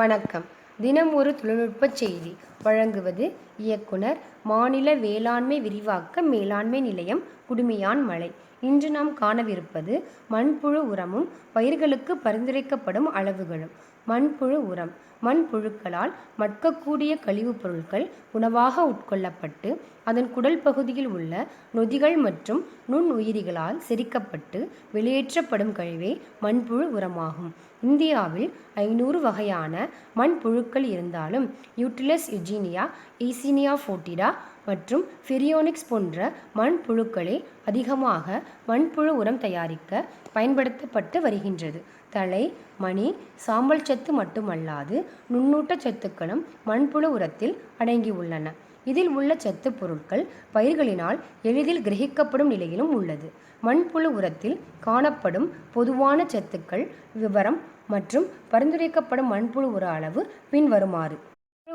வணக்கம். தினம் ஒரு தொழில்நுட்ப செய்தி. வழங்குவது. இயக்குனர் மாநில வேளாண்மை விரிவாக்க மேலாண்மை நிலையம் குடுமியான் மலை. இன்று நாம் காணவிருப்பது மண்புழு உரமும் பயிர்களுக்கு பரிந்துரைக்கப்படும் அளவுகளும். மண்புழு உரம் மண்புழுக்களால் மட்கக்கூடிய கழிவுப் பொருட்கள் உணவாக உட்கொள்ளப்பட்டு அதன் குடல் பகுதியில் உள்ள நொதிகள் மற்றும் நுண்ணுயிரிகளால் செரிக்கப்பட்டு வெளியேற்றப்படும் கழிவே மண்புழு உரமாகும். இந்தியாவில் ஐநூறு வகையான மண்புழுக்கள் இருந்தாலும் யூட்டிலஸ் யுஜீனியா ஈசினியா ஃபோட்டிடா மற்றும் ஃபிரியோனிக்ஸ் போன்ற மண்புழுக்களே அதிகமாக மண்புழு உரம் தயாரிக்க பயன்படுத்தப்பட்டு வருகின்றது. தலை மணி சாம்பல் சத்து மட்டுமல்லாது நுண்ணூட்ட சத்துக்களும் மண்புழு உரத்தில் அடங்கியுள்ளன இதில் உள்ள சத்து பொருட்கள் பயிர்களினால் எளிதில் கிரகிக்கப்படும் நிலையிலும் உள்ளது. மண்புழு உரத்தில் காணப்படும் பொதுவான சத்துக்கள் விவரம் மற்றும் பரிந்துரைக்கப்படும் மண்புழு உர அளவு பின்வருமாறு.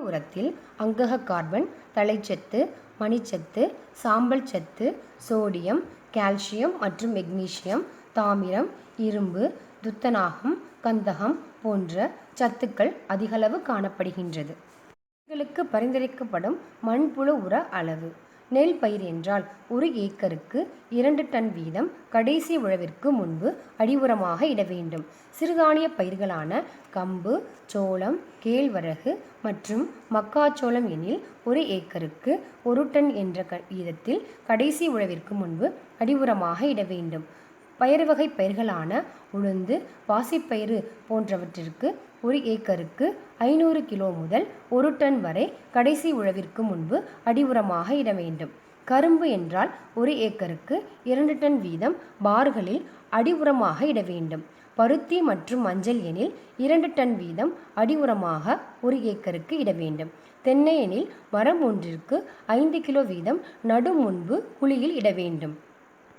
உரத்தில் அங்கக கார்பன் தலைச்சத்து மணிச்சத்து சாம்பல் சத்து சோடியம் கால்சியம் மற்றும் மெக்னீசியம் தாமிரம் இரும்பு துத்தநாகம் கந்தகம் போன்ற சத்துக்கள் அதிகளவு காணப்படுகின்றது. பரிந்துரைக்கப்படும் மண்புழு உர அளவு. நெல் பயிர் என்றால் ஒரு ஏக்கருக்கு இரண்டு டன் வீதம் கடைசி உழவிற்கு முன்பு அடி உரமாக இட வேண்டும். சிறுதானிய பயிர்களான கம்பு சோளம் கேழ்வரகு மற்றும் மக்காச்சோளம் எனில் ஒரு ஏக்கருக்கு ஒரு டன் என்ற க வீதத்தில் கடைசி உழவிற்கு முன்பு அடி உரமாக இட வேண்டும். பயறு வகை பயிர்களான உளுந்து பாசிப்பயிறு போன்றவற்றிற்கு ஒரு ஏக்கருக்கு ஐநூறு கிலோ முதல் ஒரு டன் வரை கடைசி உழவிற்கு முன்பு அடி உரமாக இட வேண்டும். கரும்பு என்றால் ஒரு ஏக்கருக்கு இரண்டு டன் வீதம் பார்களில் அடி உரமாக இட வேண்டும். பருத்தி மற்றும் மஞ்சள் எனில் இரண்டு டன் வீதம் அடி உரமாக ஒரு ஏக்கருக்கு இட வேண்டும். தென்னை எனில் மரம் ஒன்றிற்கு ஐந்து கிலோ வீதம் நடு முன்பு குழியில் இட வேண்டும்.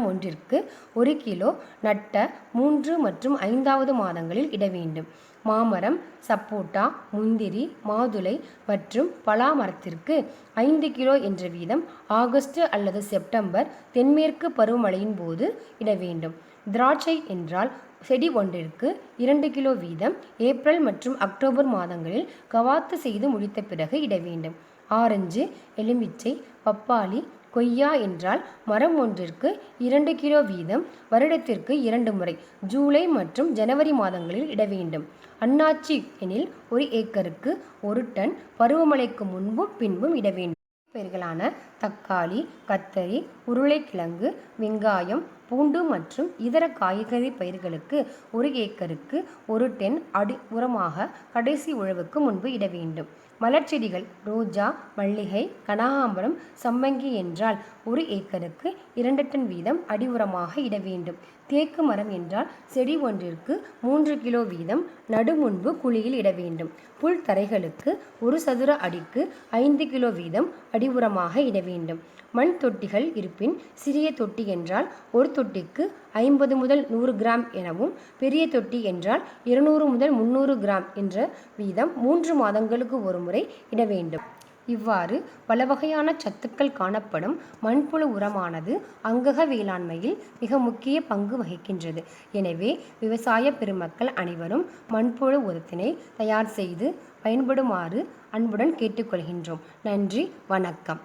ஒன்றிற்கு ஒரு கிலோ நட்ட மூன்று மற்றும் ஐந்தாவது மாதங்களில் இட வேண்டும். மாமரம் சப்போட்டா முந்திரி மாதுளை மற்றும் பலா மரத்திற்கு ஐந்து கிலோ என்ற வீதம் ஆகஸ்ட் அல்லது செப்டம்பர் தென்மேற்கு பருவமழையின் போது இட வேண்டும். திராட்சை என்றால் செடி ஒன்றிற்கு இரண்டு கிலோ வீதம் ஏப்ரல் மற்றும் அக்டோபர் மாதங்களில் கவாத்து செய்து முடித்த பிறகு இட வேண்டும். ஆரஞ்சு எலுமிச்சை பப்பாளி கொய்யா என்றால் மரம் ஒன்றிற்கு இரண்டு கிலோ வீதம் வருடத்திற்கு இரண்டு முறை ஜூலை மற்றும் ஜனவரி மாதங்களில் இட வேண்டும். அன்னாச்சி எனில் ஒரு ஏக்கருக்கு ஒரு டன் பருவமழைக்கு முன்பும் பின்பும் இட வேண்டும். பயிர்களான தக்காளி கத்தரி உருளைக்கிழங்கு வெங்காயம் பூண்டு மற்றும் இதர காய்கறி பயிர்களுக்கு ஒரு ஏக்கருக்கு ஒரு டென் அடி உரமாக கடைசி உழவுக்கு முன்பு இட வேண்டும். மலர்ச்செடிகள் ரோஜா மல்லிகை கனகாம்பரம் சம்மங்கி என்றால் ஒரு ஏக்கருக்கு இரண்டு டன் வீதம் அடி உரமாக இட வேண்டும். தேக்கு மரம் என்றால் செடி ஒன்றிற்கு மூன்று கிலோ வீதம் நடு முன்பு குழியில் இட வேண்டும். புல் தரைகளுக்கு ஒரு சதுர அடிக்கு ஐந்து கிலோ வீதம் அடி உரமாக இட வேண்டும். மண் தொட்டிகள் இருப்பின் சிறிய தொட்டி என்றால் ஒரு தொட்டிக்கு ஐம்பது முதல் நூறு கிராம் எனவும் பெரிய தொட்டி என்றால் இருநூறு முதல் முந்நூறு கிராம் என்ற வீதம் மூன்று மாதங்களுக்கு ஒரு முறை இட வேண்டும். இவ்வாறு பல வகையான சத்துக்கள் காணப்படும் மண்புழு உரமானது அங்கக வேளாண்மையில் மிக முக்கிய பங்கு வகிக்கின்றது. எனவே விவசாய பெருமக்கள் அனைவரும் மண்புழு உரத்தினை தயார் செய்து பயன்படுமாறு அன்புடன் கேட்டுக்கொள்கின்றோம். நன்றி வணக்கம்.